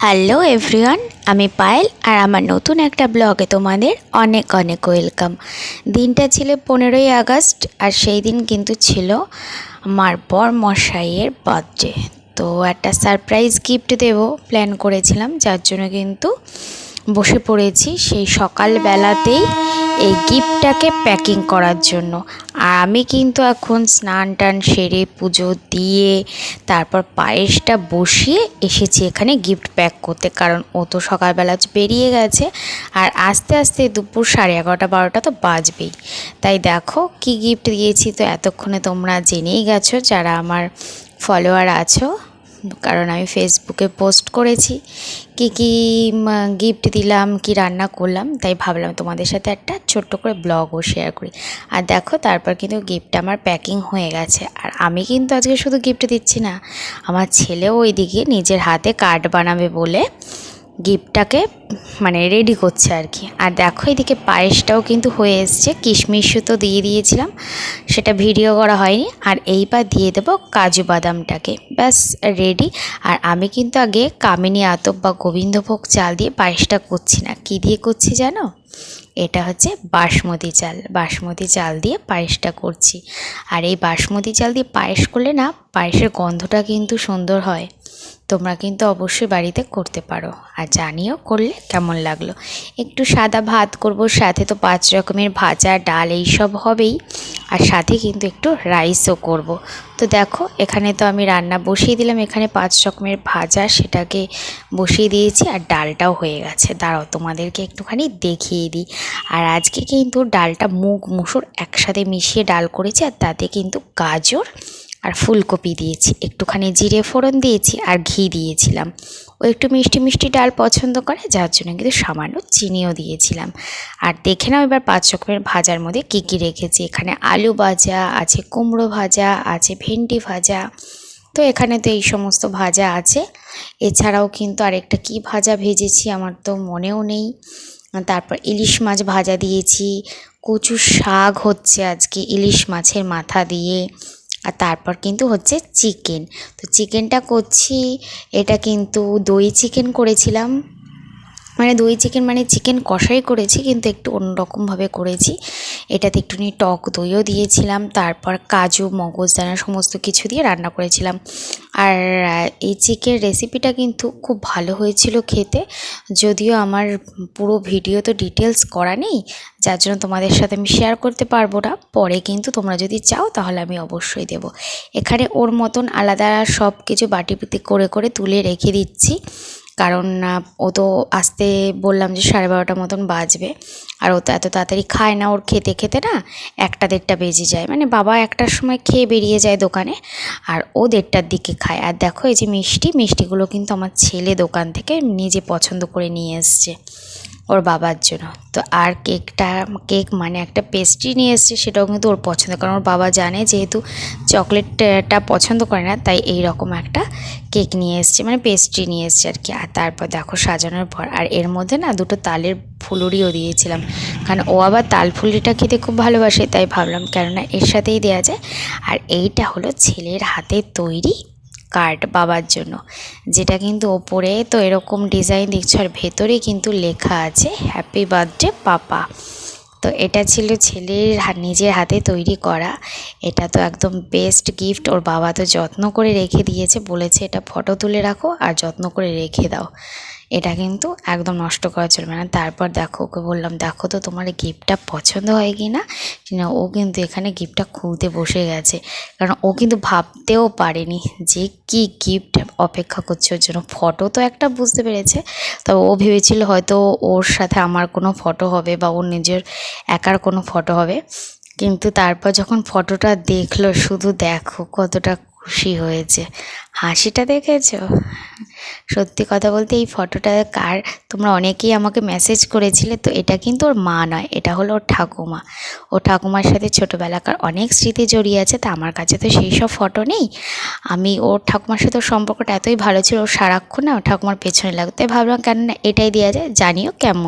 Hello everyone আমি পায়েল আর আমার নতুন একটা ব্লগে তোমাদের অনেক অনেক ওয়েলকাম। দিনটা ছিল পনেরোই আগস্ট আর সেই দিন কিন্তু ছিল আমার বর মশাইয়ের বার্থডে তো একটা সারপ্রাইজ গিফট দেবো প্ল্যান করেছিলাম, যার জন্য কিন্তু বসে পড়েছি সেই সকালবেলাতেই এই গিফটটাকে প্যাকিং করার জন্য। আর আমি কিন্তু এখন স্নান টান সেরে পুজো দিয়ে তারপর পায়েসটা বসিয়ে এসেছি এখানে গিফট প্যাক করতে। কারণ ও তো সকালবেলা বেরিয়ে গেছে আর আস্তে আস্তে দুপুর সাড়ে এগারোটা, বারোটা তো বাজবেই। তাই দেখো কি গিফট দিয়েছি। তো এতক্ষণে তোমরা জেনেই গেছো যারা আমার ফলোয়ার আছো। কারণ আমি ফেসবুকে পোস্ট করেছি, কি কি গিফট দিলাম, কি রান্না করলাম, তাই ভাবলাম তোমাদের সাথে একটা ছোট্ট করে ব্লগও শেয়ার করি। আর দেখো, তারপর কিন্তু গিফট আমার প্যাকিং হয়ে গেছে। আর আমি কিন্তু আজকে শুধু গিফট দিচ্ছি না, আমার ছেলেও ওইদিকে নিজের হাতে কার্ড বানাবে বলে গিফটটাকে মানে রেডি করছে আর কি। আর দেখো এদিকে পায়েসটাও কিন্তু হয়ে এসছে। কিশমিশও তো দিয়ে দিয়েছিলাম, সেটা ভিডিও করা হয়নি। আর এইবার দিয়ে দেবো কাজু বাদামটাকে। ব্যাস রেডি আর আমি কিন্তু আগে কামিনী, আতপ বা গোবিন্দভোগ চাল দিয়ে পায়েসটা করছি না। কী দিয়ে করছি জানো? এটা হচ্ছে বাসমতি চাল। বাসমতি চাল দিয়ে পায়েসটা করছি। আর এই বাসমতি চাল দিয়ে পায়েস করলে না, পায়েসের গন্ধটা কিন্তু সুন্দর হয়। তোমরা কিন্তু অবশ্যই বাড়িতে করতে পারো। আর জানিও করলে কেমন লাগল। একটু সাদা ভাত করব, সাথে তো পাঁচ রকমের ভাজা, ডাল এইসব হবেই। আর সাথে কিন্তু একটু রাইসও করব। তো দেখো, এখানে তো আমি রান্না বসিয়ে দিলাম। এখানে পাঁচ রকমের ভাজা, সেটাকে বসিয়ে দিয়েছি আর ডালটাও হয়ে গেছে। দাঁড়াও, তোমাদেরকে একটুখানি দেখিয়ে দিই। আর আজকে কিন্তু ডালটা মুগ, মুসুর একসাথে মিশিয়ে ডাল করেছি আর তাতে কিন্তু গাজর আর ফুলকপি দিয়েছি। একটুখানি জিরে ফোড়ন দিয়েছি আর ঘি দিয়েছিলাম। ও একটু মিষ্টি মিষ্টি ডাল পছন্দ করে, যার জন্য কিন্তু সামান্য চিনিও দিয়েছিলাম। আর দেখে নাও এবার পাঁচ রকমের ভাজার মধ্যে কী কী রেখেছি। এখানে আলু ভাজা, আছে কুমড়ো ভাজা, আছে ভেন্ডি ভাজা। তো এখানে তো এই সমস্ত ভাজা আছে। এছাড়াও কিন্তু আরেকটা কি ভাজা ভেজেছি আমার তো মনেও নেই। তারপর ইলিশ মাছ ভাজা দিয়েছি। কচু শাক হচ্ছে আজকে ইলিশ মাছের মাথা দিয়ে। আর তারপর কিন্তু হচ্ছে চিকেন। তো চিকেনটা করছি এটা কিন্তু দই চিকেন করেছিলাম। মানে দই চিকেন মানে চিকেন কষাই করেছি, কিন্তু একটু অন্যরকমভাবে করেছি। এটাতে একটুখানি টক দইও দিয়েছিলাম, তারপর কাজু মগজদানা সমস্ত কিছু দিয়ে রান্না করেছিলাম। আর এই চিকেন রেসিপিটা কিন্তু খুব ভালো হয়েছিল খেতে। যদিও আমার পুরো ভিডিও তো ডিটেলস করা নেই, যার জন্য তোমাদের সাথে আমি শেয়ার করতে পারব না। পরে কিন্তু তোমরা যদি চাও, তাহলে আমি অবশ্যই দেব। এখানে ওর মতন আলাদা সব কিছু বাটি করে করে তুলে রেখে দিচ্ছি। কারণ ও তো আসতে বললাম যে সাড়ে বারোটার মতন বাজবে। আর ও তো এত তাড়াতাড়ি খায় না, ওর খেতে খেতে না একটা দেড়টা বেজে যায়। মানে বাবা একটার সময় খেয়ে বেরিয়ে যায় দোকানে, আর ও দেড়টার দিকে খায়। আর দেখো এই যে মিষ্টি, মিষ্টিগুলো কিন্তু আমার ছেলে দোকান থেকে নিজে পছন্দ করে নিয়ে এসছে। ওর বাবার জন্য। তো আর কেকটা, কেক মানে একটা পেস্ট্রি নিয়ে এসছে, সেটাও কিন্তু ওর পছন্দ। কারণ ওর বাবা জানে যেহেতু চকলেটটা পছন্দ করে না, তাই এই রকম একটা কেক নিয়ে এসছে মানে পেস্ট্রি নিয়ে এসছে আর কি। আর তারপর দেখো সাজানোর পর, আর এর মধ্যে না দুটো তালের ফুলুরিও দিয়েছিলাম। কারণ ও আবার তাল ফুলুরিটা খেতে খুব ভালোবাসে, তাই ভাবলাম কেননা এর সাথেই দেওয়া যায়। আর এইটা হলো ছেলের হাতে তৈরি কার্ড বাবার জন্য। যেটা কিন্তু ওপরে তো এরকম ডিজাইন দেখছ, আর ভেতরে কিন্তু লেখা আছে হ্যাপি বার্থডে পাপা। তো এটা ছিল ছেলের নিজের হাতে তৈরি করা। এটা তো একদম বেস্ট গিফট ওর বাবা তো যত্ন করে রেখে দিয়েছে, বলেছে এটা ফটো তুলে রাখো আর যত্ন করে রেখে দাও। এটা কিন্তু একদম নষ্ট করা চলবে না। তারপর দেখো, ওকে বললাম, দেখো তো তোমার গিফটটা পছন্দ হয় কি না? ও কিন্তু এখানে গিফটটা খুলতে বসে গেছে। কারণ ও কিন্তু ভাবতেও পারেনি যে কি গিফট অপেক্ষা করছে ওর জন্য। ফটো তো একটা বুঝতে পেরেছে, তবে ও ভেবেছিল হয়তো ওর সাথে আমার কোনো ফটো হবে বা ওর নিজের একার কোনো ফটো হবে। কিন্তু তারপর যখন ফটোটা দেখল, শুধু দেখো কতটা খুশি হয়েছে। হাসিটা দেখেছ? সত্যি কথা বলতে এই ফটোটা কার? তোমরা অনেকেই আমাকে মেসেজ করেছিলে, তো এটা কিন্তু ওর মা নয়, এটা হলো ওর ঠাকুমা। ও ঠাকুমার সাথে ছোটোবেলাকার অনেক স্মৃতি জড়িয়ে আছে, তা আমার কাছে তো সেই সব ফটো নেই। আমি ওর ঠাকুমার সাথে ওর সম্পর্কটা এতই ভালো ছিল ও সারাক্ষণ না ঠাকুমার পেছনে লাগতো ভাবলাম কেননা এটাই দেওয়া যায়, জানিও কেমন।